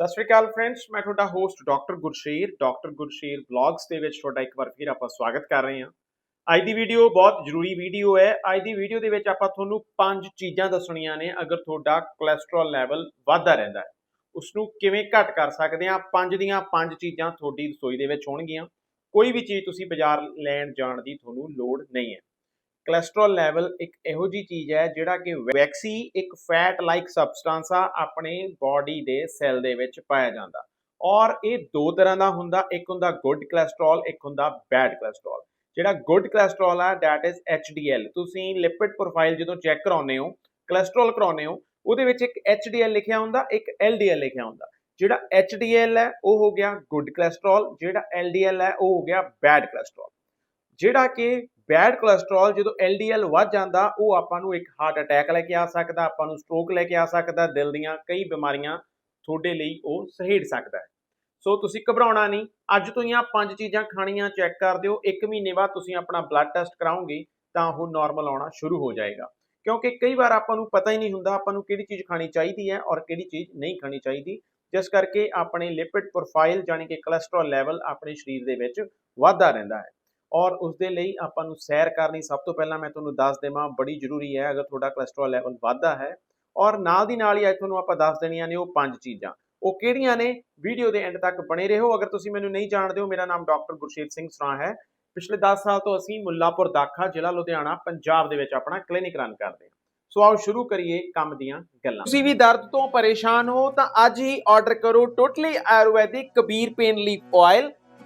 ਸਤਿ ਸ਼੍ਰੀ ਅਕਾਲ ਫਰੈਂਡਸ ਮੈਂ ਤੁਹਾਡਾ host doctor Gursher doctor Gursher blogs ਦੇ ਵਿੱਚ ਤੁਹਾਡਾ ਇੱਕ ਵਾਰ ਫਿਰ ਆਪਾਂ ਸਵਾਗਤ ਕਰ ਰਹੇ ਹਾਂ। ਅੱਜ ਦੀ ਵੀਡੀਓ ਬਹੁਤ ਜ਼ਰੂਰੀ ਵੀਡੀਓ ਹੈ। ਅੱਜ ਦੀ ਵੀਡੀਓ ਦੇ ਵਿੱਚ ਆਪਾਂ ਤੁਹਾਨੂੰ ਪੰਜ ਚੀਜ਼ਾਂ ਦੱਸਣੀਆਂ ਨੇ, ਅਗਰ ਤੁਹਾਡਾ ਕੋਲੇਸਟ੍ਰੋਲ ਲੈਵਲ ਵੱਧਦਾ ਰਹਿੰਦਾ ਹੈ। ਉਸ ਨੂੰ ਕਿਵੇਂ ਘੱਟ ਕਰ ਸਕਦੇ ਹਾਂ? ਪੰਜ ਦੀਆਂ ਪੰਜ ਚੀਜ਼ਾਂ ਤੁਹਾਡੀ ਰਸੋਈ ਦੇ ਵਿੱਚ ਹੋਣਗੀਆਂ। ਕੋਈ ਵੀ ਚੀਜ਼ ਤੁਸੀਂ ਬਾਜ਼ਾਰ ਲੈਣ ਜਾਣ ਦੀ ਤੁਹਾਨੂੰ ਲੋੜ ਨਹੀਂ ਹੈ। ਕੋਲੇਸਟ੍ਰੋਲ ਲੈਵਲ ਇੱਕ ਇਹੋ ਜੀ ਚੀਜ਼ ਹੈ ਜਿਹੜਾ ਕਿ ਵੈਕਸੀ ਇੱਕ ਫੈਟ ਲਾਈਕ ਸਬਸਟੈਂਸ ਆ ਆਪਣੇ ਬਾਡੀ ਦੇ ਸੈੱਲ ਦੇ ਵਿੱਚ ਪਾਇਆ ਜਾਂਦਾ। ਔਰ ਇਹ ਦੋ ਤਰ੍ਹਾਂ ਦਾ ਹੁੰਦਾ, ਇੱਕ ਹੁੰਦਾ ਗੁੱਡ ਕੋਲੇਸਟ੍ਰੋਲ ਇੱਕ ਹੁੰਦਾ ਬੈਡ ਕੋਲੇਸਟ੍ਰੋਲ ਜਿਹੜਾ ਗੁੱਡ ਕੋਲੇਸਟ੍ਰੋਲ ਆ, that is HDL ਤੁਸੀਂ ਲਿਪਿਡ ਪ੍ਰੋਫਾਈਲ ਜਦੋਂ ਚੈੱਕ ਕਰਾਉਂਦੇ ਹੋ ਕੋਲੇਸਟ੍ਰੋਲ ਕਰਾਉਂਦੇ ਹੋ, ਉਹਦੇ ਵਿੱਚ ਇੱਕ HDL ਲਿਖਿਆ ਹੁੰਦਾ, ਇੱਕ LDL ਲਿਖਿਆ ਹੁੰਦਾ। ਜਿਹੜਾ HDL ਹੈ, ਉਹ ਹੋ ਗਿਆ ਗੁੱਡ ਕੋਲੇਸਟ੍ਰੋਲ ਜਿਹੜਾ LDL ਹੈ, ਉਹ ਹੋ ਗਿਆ ਬੈਡ ਕੋਲੇਸਟ੍ਰੋਲ ਜਿਹੜਾ ਕਿ ਬੈਡ ਕੋਲੇਸਟ੍ਰੋਲ ਜਦੋਂ LDL ਵੱਧ ਜਾਂਦਾ, ਉਹ ਆਪਾਂ ਨੂੰ ਇੱਕ ਹਾਰਟ ਅਟੈਕ ਲੈ ਕੇ ਆ ਸਕਦਾ, ਆਪਾਂ ਨੂੰ ਸਟ੍ਰੋਕ ਲੈ ਕੇ ਆ ਸਕਦਾ, ਦਿਲ ਦੀਆਂ ਕਈ ਬਿਮਾਰੀਆਂ ਤੁਹਾਡੇ ਲਈ ਉਹ ਸਹੇੜ ਸਕਦਾ ਹੈ। ਸੋ ਤੁਸੀਂ ਘਬਰਾਉਣਾ ਨਹੀਂ, ਅੱਜ ਤੋਂ ਹੀ ਆ ਪੰਜ ਚੀਜ਼ਾਂ ਖਾਣੀਆਂ, ਚੈੱਕ ਕਰ ਦਿਓ, ਇੱਕ ਮਹੀਨੇ ਬਾਅਦ ਤੁਸੀਂ ਆਪਣਾ ਬਲੱਡ ਟੈਸਟ ਕਰਾਓਗੇ, ਤਾਂ ਉਹ ਨਾਰਮਲ ਆਉਣਾ ਸ਼ੁਰੂ ਹੋ ਜਾਏਗਾ। ਕਿਉਂਕਿ ਕਈ ਵਾਰ ਆਪਾਂ ਨੂੰ ਪਤਾ ਹੀ ਨਹੀਂ ਹੁੰਦਾ ਆਪਾਂ ਨੂੰ ਕਿਹੜੀ ਚੀਜ਼ ਖਾਣੀ ਚਾਹੀਦੀ ਹੈ ਔਰ ਕਿਹੜੀ ਚੀਜ਼ ਨਹੀਂ ਖਾਣੀ ਚਾਹੀਦੀ, ਜਿਸ ਕਰਕੇ ਆਪਣੇ ਲਿਪਿਡ ਪ੍ਰੋਫਾਈਲ ਜਾਨੀ ਕਿ ਕੋਲੇਸਟ੍ਰੋਲ ਲੈਵਲ ਆਪਣੇ ਸਰੀਰ ਦੇ ਵਿੱਚ ਵੱਧਦਾ ਰਹਿੰਦਾ ਹੈ। ਔਰ ਉਸ ਦੇ ਲਈ ਆਪਾਂ ਨੂੰ ਸੈਰ ਕਰਨੀ ਸਭ ਤੋਂ ਪਹਿਲਾਂ ਮੈਂ ਤੁਹਾਨੂੰ ਦੱਸ ਦੇਵਾਂ, ਬੜੀ ਜ਼ਰੂਰੀ ਹੈ ਅਗਰ ਤੁਹਾਡਾ ਕੋਲੇਸਟ੍ਰੋਲ ਲੈਵਲ ਵੱਧਦਾ ਹੈ ਔਰ ਨਾਲ ਦੀ ਨਾਲ ਹੀ ਅੱਜ ਤੁਹਾਨੂੰ ਆਪਾਂ ਦੱਸ ਦੇਣੀਆਂ ਨੇ ਉਹ ਪੰਜ ਚੀਜ਼ਾਂ। ਉਹ ਕਿਹੜੀਆਂ ਨੇ? ਵੀਡੀਓ ਦੇ ਐਂਡ ਤੱਕ ਬਣੇ ਰਹੋ। ਅਗਰ ਤੁਸੀਂ ਮੈਨੂੰ ਨਹੀਂ ਜਾਣਦੇ ਹੋ, ਮੇਰਾ ਨਾਮ ਡਾਕਟਰ ਗੁਰਸ਼ੇਰ ਸਿੰਘ ਸਰਾਂ ਹੈ। ਪਿਛਲੇ 10 ਸਾਲ ਤੋਂ ਅਸੀਂ ਮੁੱਲਾਪੁਰ ਦਾਖਾ ਜ਼ਿਲ੍ਹਾ ਲੁਧਿਆਣਾ, ਪੰਜਾਬ ਦੇ ਵਿੱਚ ਆਪਣਾ ਕਲੀਨਿਕ ਰਨ ਕਰਦੇ ਹਾਂ। ਸੋ ਆਓ ਸ਼ੁਰੂ ਕਰੀਏ ਕੰਮ ਦੀਆਂ ਗੱਲਾਂ। ਤੁਸੀਂ ਵੀ ਦਰਦ ਤੋਂ ਪਰੇਸ਼ਾਨ ਹੋ ਤਾਂ ਅੱਜ ਹੀ ਆਰਡਰ ਕਰੋ totally Ayurvedic Kabir pain leaf oil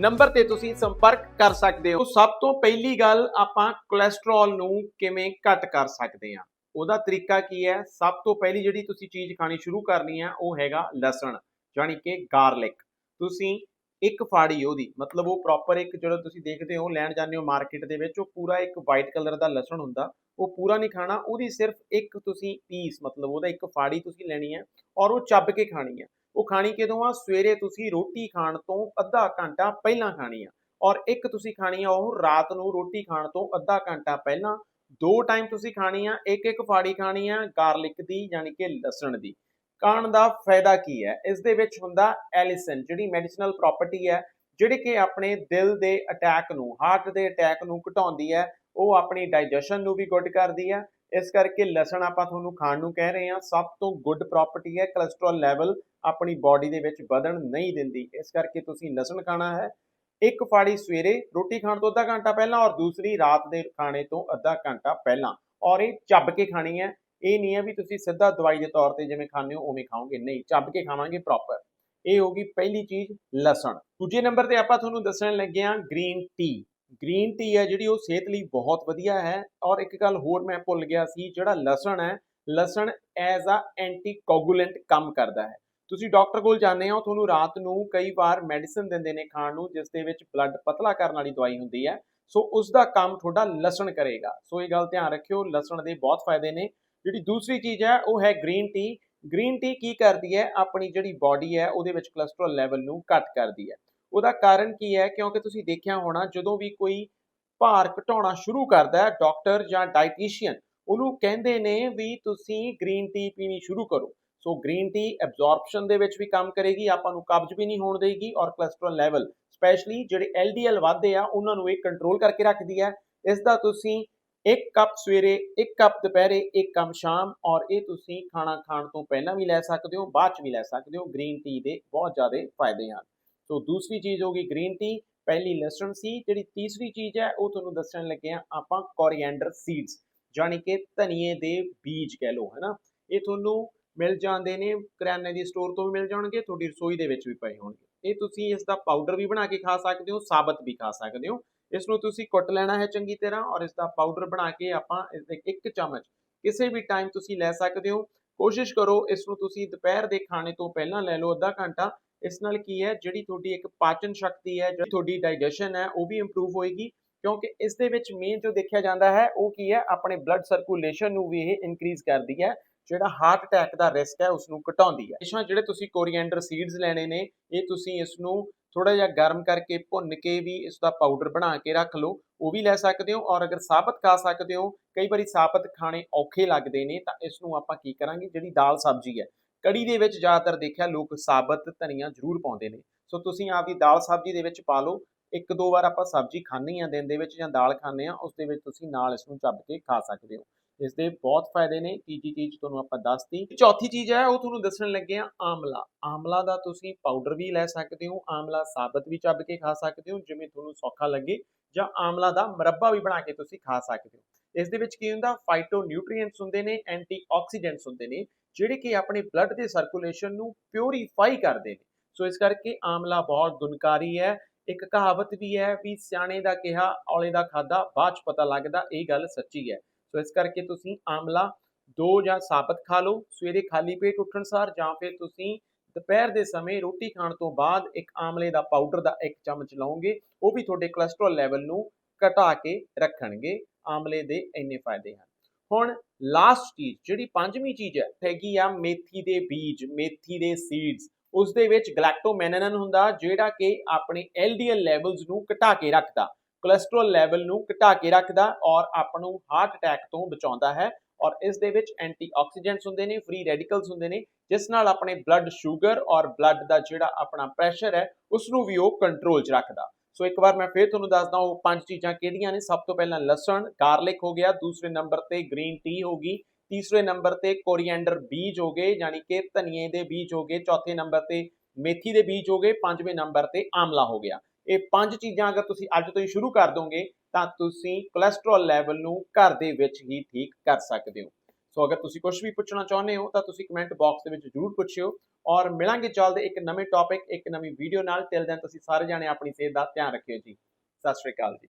number ਤੇ ਤੁਸੀਂ ਸੰਪਰਕ ਕਰ ਸਕਦੇ ਹੋ। ਸਭ ਤੋਂ ਪਹਿਲੀ ਗੱਲ ਆਪਾਂ ਕੋਲੇਸਟ੍ਰੋਲ ਨੂੰ ਕਿਵੇਂ ਘੱਟ ਕਰ ਸਕਦੇ ਹਾਂ? ਉਹਦਾ ਤਰੀਕਾ ਕੀ ਹੈ? ਸਭ ਤੋਂ ਪਹਿਲੀ ਜਿਹੜੀ ਤੁਸੀਂ ਚੀਜ਼ ਖਾਣੀ ਸ਼ੁਰੂ ਕਰਨੀ ਹੈ, ਉਹ ਹੈਗਾ ਲਸਣ ਯਾਨੀ ਕਿ ਗਾਰਲਿਕ ਤੁਸੀਂ ਇੱਕ ਫਾੜੀ ਉਹਦੀ, ਮਤਲਬ ਉਹ ਪ੍ਰੋਪਰ ਇੱਕ ਜਿਹੜਾ ਤੁਸੀਂ ਦੇਖਦੇ ਹੋ, ਲੈਣ ਜਾਂਦੇ ਹੋ ਮਾਰਕੀਟ ਦੇ ਵਿੱਚ, ਉਹ ਪੂਰਾ ਇੱਕ ਵਾਈਟ ਕਲਰ ਦਾ ਲਸਣ ਹੁੰਦਾ, ਉਹ ਪੂਰਾ ਨਹੀਂ ਖਾਣਾ, ਉਹਦੀ ਸਿਰਫ ਇੱਕ ਤੁਸੀਂ ਪੀਸ ਮਤਲਬ ਉਹਦਾ ਇੱਕ ਫਾੜੀ ਤੁਸੀਂ ਲੈਣੀ ਹੈ ਔਰ ਉਹ ਚੱਬ ਕੇ ਖਾਣੀ ਹੈ। ਉਹ ਖਾਣੀ ਕਿਦੋਂ ਆ? ਸਵੇਰੇ ਤੁਸੀਂ ਰੋਟੀ ਖਾਣ ਤੋਂ ਅੱਧਾ ਘੰਟਾ ਪਹਿਲਾਂ ਖਾਣੀ ਆ। ਔਰ ਇੱਕ ਤੁਸੀਂ ਖਾਣੀ ਆ ਉਹ ਰਾਤ ਨੂੰ ਰੋਟੀ ਖਾਣ ਤੋਂ ਅੱਧਾ ਘੰਟਾ ਪਹਿਲਾਂ। ਦੋ ਟਾਈਮ ਤੁਸੀਂ ਖਾਣੀ ਆ, ਇੱਕ ਇੱਕ ਫਾੜੀ ਖਾਣੀ ਆ ਗਾਰਲਿਕ ਦੀ ਯਾਨੀ ਕਿ ਲਸਣ ਦੀ। ਖਾਣ ਦਾ ਫਾਇਦਾ ਕੀ ਹੈ? ਇਸ ਦੇ ਵਿੱਚ ਹੁੰਦਾ ਐਲਿਸਨ ਜਿਹੜੀ ਮੈਡੀਸਨਲ ਪ੍ਰਾਪਰਟੀ ਹੈ, ਜਿਹੜੇ ਕਿ ਆਪਣੇ ਦਿਲ ਦੇ ਅਟੈਕ ਨੂੰ ਹਾਰਟ ਦੇ ਅਟੈਕ ਨੂੰ ਘਟਾਉਂਦੀ ਹੈ। ਉਹ ਆਪਣੀ ਡਾਈਜੈਸ਼ਨ ਨੂੰ ਵੀ ਗੁੱਡ ਕਰਦੀ ਹੈ। ਇਸ ਕਰਕੇ ਲਸਣ ਆਪਾਂ ਤੁਹਾਨੂੰ ਖਾਣ ਨੂੰ ਕਹਿ ਰਹੇ ਹਾਂ, ਸਭ ਤੋਂ ਗੁੱਡ ਪ੍ਰਾਪਰਟੀ ਹੈ ਕੋਲੇਸਟ੍ਰੋਲ ਲੈਵਲ ਆਪਣੀ ਬਾਡੀ ਦੇ ਵਿੱਚ ਵਧਣ ਨਹੀਂ ਦਿੰਦੀ। ਇਸ ਕਰਕੇ ਤੁਸੀਂ ਲਸਣ ਖਾਣਾ ਹੈ। ਇੱਕ ਫਾੜੀ ਸਵੇਰੇ ਰੋਟੀ ਖਾਣ ਤੋਂ ਅੱਧਾ ਘੰਟਾ ਪਹਿਲਾਂ ਔਰ ਦੂਸਰੀ ਰਾਤ ਦੇ ਖਾਣੇ ਤੋਂ ਅੱਧਾ ਘੰਟਾ ਪਹਿਲਾਂ। ਔਰ ਇਹ ਚੱਬ ਕੇ ਖਾਣੀ ਹੈ। ਇਹ ਨਹੀਂ ਹੈ ਵੀ ਤੁਸੀਂ ਸਿੱਧਾ ਦਵਾਈ ਦੇ ਤੌਰ ਤੇ ਜਿਵੇਂ ਖਾਂਦੇ ਹੋ, ਉਵੇਂ ਖਾਓਗੇ। ਨਹੀਂ, ਚੱਬ ਕੇ ਖਾਵਾਂਗੇ ਪ੍ਰੋਪਰ ਇਹ ਹੋਗੀ ਪਹਿਲੀ ਚੀਜ਼, ਲਸਣ। ਦੂਜੇ ਨੰਬਰ ਤੇ ਆਪਾਂ ਤੁਹਾਨੂੰ ਦੱਸਣ ਲੱਗੇ ਹਾਂ ਗ੍ਰੀਨ ਟੀ ਗ੍ਰੀਨ ਟੀ ਹੈ ਜਿਹੜੀ ਉਹ ਸਿਹਤ ਲਈ ਬਹੁਤ ਵਧੀਆ ਹੈ ਔਰ ਇੱਕ ਗੱਲ ਹੋਰ ਮੈਂ ਭੁੱਲ ਗਿਆ ਸੀ, ਜਿਹੜਾ ਲਸਣ ਹੈ, ਲਸਣ ਐਜ਼ ਅ ਐਂਟੀਕੋਗੂਲੈਂਟ ਕੰਮ ਕਰਦਾ ਹੈ। ਤੁਸੀਂ ਡਾਕਟਰ ਕੋਲ ਜਾਂਦੇ ਹੋ, ਤੁਹਾਨੂੰ ਰਾਤ ਨੂੰ ਕਈ ਵਾਰ ਮੈਡੀਸਿਨ ਦਿੰਦੇ ਨੇ ਖਾਣ ਨੂੰ, ਜਿਸ ਦੇ ਵਿੱਚ ਬਲੱਡ ਪਤਲਾ ਕਰਨ ਵਾਲੀ ਦਵਾਈ ਹੁੰਦੀ ਹੈ। ਸੋ ਉਸ ਦਾ ਕੰਮ ਤੁਹਾਡਾ ਲਸਣ ਕਰੇਗਾ। ਸੋ ਇਹ ਗੱਲ ਧਿਆਨ ਰੱਖਿਓ, ਲਸਣ ਦੇ ਬਹੁਤ ਫਾਇਦੇ ਨੇ। ਜਿਹੜੀ ਦੂਸਰੀ ਚੀਜ਼ ਹੈ, ਉਹ ਹੈ ਗ੍ਰੀਨ ਟੀ ਗ੍ਰੀਨ ਟੀ ਕੀ ਕਰਦੀ ਹੈ? ਆਪਣੀ ਜਿਹੜੀ ਬਾਡੀ ਹੈ, ਉਹਦੇ ਵਿੱਚ ਕੋਲੇਸਟ੍ਰੋਲ ਲੈਵਲ ਨੂੰ ਘੱਟ ਕਰਦੀ ਹੈ। ਉਹਦਾ ਕਾਰਨ ਕੀ ਹੈ? ਕਿਉਂਕਿ ਤੁਸੀਂ ਦੇਖਿਆ ਹੋਣਾ, ਜਦੋਂ ਵੀ ਕੋਈ ਭਾਰ ਘਟਾਉਣਾ ਸ਼ੁਰੂ ਕਰਦਾ ਹੈ ਡਾਕਟਰ ਜਾਂ ਡਾਈਟੀਸ਼ੀਅਨ ਉਹਨੂੰ ਕਹਿੰਦੇ ਨੇ ਵੀ ਤੁਸੀਂ ਗ੍ਰੀਨ ਟੀ ਪੀਣੀ ਸ਼ੁਰੂ ਕਰੋ। ਸੋ ਗ੍ਰੀਨ ਟੀ ਐਬਜ਼ੌਰਪਸ਼ਨ ਦੇ ਵਿੱਚ ਵੀ ਕੰਮ ਕਰੇਗੀ, ਆਪਾਂ ਨੂੰ ਕਬਜ਼ ਵੀ ਨਹੀਂ ਹੋਣ ਦੇਗੀ ਔਰ ਕੋਲੇਸਟ੍ਰੋਲ ਲੈਵਲ ਸਪੈਸ਼ਲੀ ਜਿਹੜੇ LDL ਵਧਦੇ ਆ, ਉਹਨਾਂ ਨੂੰ ਇਹ ਕੰਟਰੋਲ ਕਰਕੇ ਰੱਖਦੀ ਹੈ। ਇਸ ਦਾ ਤੁਸੀਂ ਇੱਕ ਕੱਪ ਸਵੇਰੇ, ਇੱਕ ਕੱਪ ਦੁਪਹਿਰੇ, ਇੱਕ ਕੱਪ ਸ਼ਾਮ ਔਰ ਇਹ ਤੁਸੀਂ ਖਾਣਾ ਖਾਣ ਤੋਂ ਪਹਿਲਾਂ ਵੀ ਲੈ ਸਕਦੇ ਹੋ, ਬਾਅਦ ਚ ਵੀ ਲੈ ਸਕਦੇ ਹੋ। ਗ੍ਰੀਨ ਟੀ ਦੇ ਬਹੁਤ ਜ਼ਿਆਦਾ ਫਾਇਦੇ ਹਨ। ਸੋ ਦੂਸਰੀ ਚੀਜ਼ ਹੋਗੀ ਗ੍ਰੀਨ ਟੀ, ਪਹਿਲੀ ਲਸਣ ਸੀ ਜਿਹੜੀ ਤੀਸਰੀ ਚੀਜ਼ ਹੈ, ਉਹ ਤੁਹਾਨੂੰ ਦੱਸਣ ਲੱਗੇ ਆ ਆਪਾਂ ਕੋਰੀਐਂਡਰ ਸੀਡਸ ਜਾਨੀ ਕਿ ਧਨੀਏ ਦੇ ਬੀਜ ਕਹਿ ਲਓ, ਹੈਨਾ? ਇਹ ਤੁਹਾਨੂੰ ਮਿਲ ਜਾਂਦੇ ਨੇ, ਕਰਿਆਨੇ ਦੀ ਸਟੋਰ ਤੋਂ ਵੀ ਮਿਲ ਜਾਣਗੇ, ਤੁਹਾਡੀ ਰਸੋਈ ਦੇ ਵਿੱਚ ਵੀ ਪਏ ਹੋਣਗੇ। ਇਹ ਤੁਸੀਂ ਇਸ ਦਾ ਪਾਊਡਰ ਵੀ ਬਣਾ ਕੇ ਖਾ ਸਕਦੇ ਹੋ, ਸਾਬਤ ਵੀ ਖਾ ਸਕਦੇ ਹੋ। ਇਸ ਨੂੰ ਤੁਸੀਂ ਕੁੱਟ ਲੈਣਾ ਹੈ ਚੰਗੀ ਤਰ੍ਹਾਂ ਔਰ ਇਸ ਦਾ ਪਾਊਡਰ ਬਣਾ ਕੇ ਆਪਾਂ ਇੱਕ ਚਮਚ ਕਿਸੇ ਵੀ ਟਾਈਮ ਤੁਸੀਂ ਲੈ ਸਕਦੇ ਹੋ। ਕੋਸ਼ਿਸ਼ ਕਰੋ ਇਸ ਨੂੰ ਤੁਸੀਂ ਦੁਪਹਿਰ ਦੇ ਖਾਣੇ ਤੋਂ ਪਹਿਲਾਂ ਲੈ ਲਓ, ਅੱਧਾ ਘੰਟਾ। ਇਸ ਨਾਲ ਕੀ ਹੈ, ਜਿਹੜੀ ਤੁਹਾਡੀ ਇੱਕ ਪਾਚਨ ਸ਼ਕਤੀ ਹੈ, ਜਿਹੜੀ ਤੁਹਾਡੀ ਡਾਈਜੈਸ਼ਨ ਹੈ, ਉਹ ਵੀ ਇੰਪਰੂਵ ਹੋਏਗੀ, ਕਿਉਂਕਿ ਇਸ ਦੇ ਵਿੱਚ ਮੇਨ ਜੋ ਦੇਖਿਆ ਜਾਂਦਾ ਹੈ, ਉਹ ਕੀ ਹੈ, ਆਪਣੇ ਬਲੱਡ ਸਰਕੂਲੇਸ਼ਨ ਨੂੰ ਵੀ ਇਹ ਇਨਕਰੀਜ਼ ਕਰਦੀ ਹੈ, ਜਿਹੜਾ ਹਾਰਟ ਅਟੈਕ ਦਾ ਰਿਸਕ ਹੈ ਉਸ ਨੂੰ ਘਟਾਉਂਦੀ ਹੈ। ਇਸ ਇਸ਼ਾਂ ਜਿਹੜੇ ਤੁਸੀਂ ਕੋਰੀਐਂਡਰ ਸੀਡਸ ਲੈਣੇ ਨੇ, ਇਹ ਤੁਸੀਂ ਇਸ ਨੂੰ ਥੋੜਾ ਜਿਹਾ ਗਰਮ ਕਰਕੇ ਭੁੰਨ ਕੇ ਵੀ ਇਸ ਦਾ ਪਾਊਡਰ ਬਣਾ ਕੇ ਰੱਖ ਲਓ, ਉਹ ਵੀ ਲੈ ਸਕਦੇ ਹੋ, ਔਰ ਅਗਰ ਸਾਬਤ ਖਾ ਸਕਦੇ ਹੋ, ਕਈ ਵਾਰੀ ਸਾਬਤ ਖਾਣੇ ਔਖੇ ਲੱਗਦੇ ਨੇ, ਤਾਂ ਇਸ ਨੂੰ ਆਪਾਂ ਕੀ ਕਰਾਂਗੇ, ਜਿਹੜੀ ਦਾਲ ਸਬਜ਼ੀ ਹੈ ਕੜੀ ਦੇ ਵਿੱਚ ਜ਼ਿਆਦਾਤਰ ਦੇਖਿਆ ਲੋਕ ਸਾਬਤ ਧਨੀਆ ਜ਼ਰੂਰ ਪਾਉਂਦੇ ਨੇ। ਸੋ ਤੁਸੀਂ ਆਪਦੀ ਦਾਲ ਸਬਜ਼ੀ ਦੇ ਵਿੱਚ ਪਾ ਲਓ। ਇੱਕ ਦੋ ਵਾਰ ਆਪਾਂ ਸਬਜ਼ੀ ਖਾਂਦੇ ਆ ਦਿਨ ਦੇ ਵਿੱਚ ਜਾਂ ਦਾਲ ਖਾਂਦੇ ਆ ਉਸ ਦੇ ਵਿੱਚ ਤੁਸੀਂ ਨਾਲ ਇਸ ਨੂੰ ਚੱਬ ਕੇ ਖਾ ਸਕਦੇ ਹੋ। ਇਸ ਦੇ ਬਹੁਤ ਫਾਇਦੇ ਨੇ। ਤੀਜੀ ਚੀਜ਼ ਤੁਹਾਨੂੰ ਆਪਾਂ ਦੱਸਤੀ। ਚੌਥੀ ਚੀਜ਼ ਹੈ, ਉਹ ਤੁਹਾਨੂੰ ਦੱਸਣ ਲੱਗੇ ਆ ਆਮਲਾ। ਆਮਲਾ ਦਾ ਤੁਸੀਂ ਪਾਊਡਰ ਵੀ ਲੈ ਸਕਦੇ ਹੋ, ਆਮਲਾ ਸਾਬਤ ਵੀ ਚੱਬ ਕੇ ਖਾ ਸਕਦੇ ਹੋ, ਜਿਵੇਂ ਤੁਹਾਨੂੰ ਸੌਖਾ ਲੱਗੇ, ਜਾਂ ਆਮਲਾ ਦਾ ਮੁਰੱਬਾ ਵੀ ਬਣਾ ਕੇ ਤੁਸੀਂ ਖਾ ਸਕਦੇ ਹੋ। ਇਸ ਦੇ ਵਿੱਚ ਕੀ ਹੁੰਦਾ? ਫਾਈਟੋ ਨਿਊਟ੍ਰੀਐਂਟਸ ਹੁੰਦੇ ਨੇ ਐਂਟੀਆਕਸੀਡੈਂਟਸ ਹੁੰਦੇ ਨੇ। ਜਿਹੜੇ ਕਿ ਆਪਣੇ ਬਲੱਡ ਦੇ ਸਰਕੂਲੇਸ਼ਨ ਨੂੰ ਪਿਉਰੀਫਾਈ ਕਰਦੇ ਨੇ। ਸੋ ਇਸ ਕਰਕੇ ਆਮਲਾ ਬਹੁਤ ਗੁਣਕਾਰੀ ਹੈ, ਇੱਕ ਕਹਾਵਤ ਵੀ ਹੈ ਵੀ ਸਿਆਣੇ ਦਾ ਕਿਹਾ, ਔਲੇ ਦਾ ਖਾਦਾ ਬਾਅਦ ਚ ਪਤਾ ਲੱਗਦਾ ਇਹ ਗੱਲ ਸੱਚੀ ਹੈ। ਸੋ ਇਸ ਕਰਕੇ ਤੁਸੀਂ ਆਮਲਾ ਦੋ ਜਾਂ ਸਾਬਤ ਖਾ ਲਓ, ਸਵੇਰੇ ਖਾਲੀ ਪੇਟ ਉੱਠਣ ਸਾਰ ਜਾਂ ਫਿਰ ਤੁਸੀਂ ਦੁਪਹਿਰ ਦੇ ਸਮੇਂ ਰੋਟੀ ਖਾਣ ਤੋਂ ਬਾਅਦ ਇੱਕ ਆਮਲੇ ਦਾ ਪਾਊਡਰ ਦਾ ਇੱਕ ਚਮਚ ਲਓਗੇ, ਉਹ ਵੀ ਤੁਹਾਡੇ ਕੋਲੇਸਟ੍ਰੋਲ ਲੈਵਲ ਨੂੰ ਘਟਾ ਕੇ ਰੱਖਣਗੇ, ਆਮਲੇ ਦੇ ਇੰਨੇ ਫਾਇਦੇ ਹਨ। ਹੁਣ ਲਾਸਟ ਚੀਜ਼, ਜਿਹੜੀ ਪੰਜਵੀਂ ਚੀਜ਼ ਹੈ, ਹੈਗੀ ਆ ਮੇਥੀ ਦੇ ਬੀਜ, ਮੇਥੀ ਦੇ ਸੀਡਸ ਉਸ ਦੇ ਵਿੱਚ ਗਲੈਕਟੋਮੈਨਨ ਹੁੰਦਾ, ਜਿਹੜਾ ਕਿ ਆਪਣੇ LDL ਲੈਵਲਸ ਨੂੰ ਘਟਾ ਕੇ ਰੱਖਦਾ ਕੋਲੇਸਟ੍ਰੋਲ ਲੈਵਲ ਨੂੰ ਘਟਾ ਕੇ ਰੱਖਦਾ ਔਰ ਆਪ ਨੂੰ ਹਾਰਟ ਅਟੈਕ ਤੋਂ ਬਚਾਉਂਦਾ ਹੈ ਔਰ ਇਸ ਦੇ ਵਿੱਚ ਐਂਟੀਆਕਸੀਡੈਂਟਸ ਹੁੰਦੇ ਨੇ ਫ੍ਰੀ ਰੈਡੀਕਲਸ ਹੁੰਦੇ ਨੇ, ਜਿਸ ਨਾਲ ਆਪਣੇ ਬਲੱਡ ਸ਼ੂਗਰ ਔਰ ਬਲੱਡ ਦਾ ਜਿਹੜਾ ਆਪਣਾ ਪ੍ਰੈਸ਼ਰ ਹੈ ਉਸ ਨੂੰ ਵੀ ਉਹ ਕੰਟਰੋਲ 'ਚ ਰੱਖਦਾ। ਸੋ ਇੱਕ ਵਾਰ ਮੈਂ ਫੇਰ ਤੁਹਾਨੂੰ ਦੱਸਦਾ ਉਹ ਪੰਜ ਚੀਜ਼ਾਂ ਕਿਹੜੀਆਂ ਨੇ। ਸਭ ਤੋਂ ਪਹਿਲਾਂ ਲਸਣ, ਗਾਰਲਿਕ ਹੋ ਗਿਆ, ਦੂਸਰੇ ਨੰਬਰ ਤੇ ਗ੍ਰੀਨ ਟੀ ਹੋ ਗਈ, ਤੀਸਰੇ ਨੰਬਰ ਤੇ ਕੋਰੀਐਂਡਰ ਬੀਜ ਹੋ ਗਏ, ਯਾਨੀ ਕਿ ਧਨੀਏ ਦੇ ਬੀਜ ਹੋ ਗਏ, ਚੌਥੇ ਨੰਬਰ ਤੇ ਮੇਥੀ ਦੇ ਬੀਜ ਹੋ ਗਏ, ਪੰਜਵੇਂ ਨੰਬਰ ਤੇ ਆਮਲਾ ਹੋ ਗਿਆ। ਇਹ ਪੰਜ ਚੀਜ਼ਾਂ ਅਗਰ ਤੁਸੀਂ ਅੱਜ ਤੋਂ ਹੀ ਸ਼ੁਰੂ ਕਰ ਦੋਗੇ ਤਾਂ ਤੁਸੀਂ ਕੋਲੇਸਟ੍ਰੋਲ ਲੈਵਲ ਨੂੰ ਘਰ ਦੇ ਵਿੱਚ ਹੀ ਠੀਕ ਕਰ ਸਕਦੇ ਹੋ। ਸੋ ਅਗਰ ਤੁਸੀਂ ਕੁਝ ਵੀ ਪੁੱਛਣਾ ਚਾਹੁੰਦੇ ਹੋ, ਤਾਂ ਤੁਸੀਂ ਕਮੈਂਟ ਬਾਕਸ ਦੇ ਵਿੱਚ ਜ਼ਰੂਰ ਪੁੱਛਿਓ। ਔਰ ਮਿਲਾਂਗੇ ਜਲਦ ਇੱਕ ਨਵੇਂ ਟੌਪਿਕ ਇੱਕ ਨਵੀਂ ਵੀਡੀਓ ਨਾਲ। ਟਿਲ ਦੈਨ ਤੁਸੀਂ ਸਾਰੇ ਜਾਣੇ ਆਪਣੀ ਸਿਹਤ ਦਾ ਧਿਆਨ ਰੱਖਿਓ ਜੀ। ਸਤਿ ਸ਼੍ਰੀ ਅਕਾਲ ਜੀ।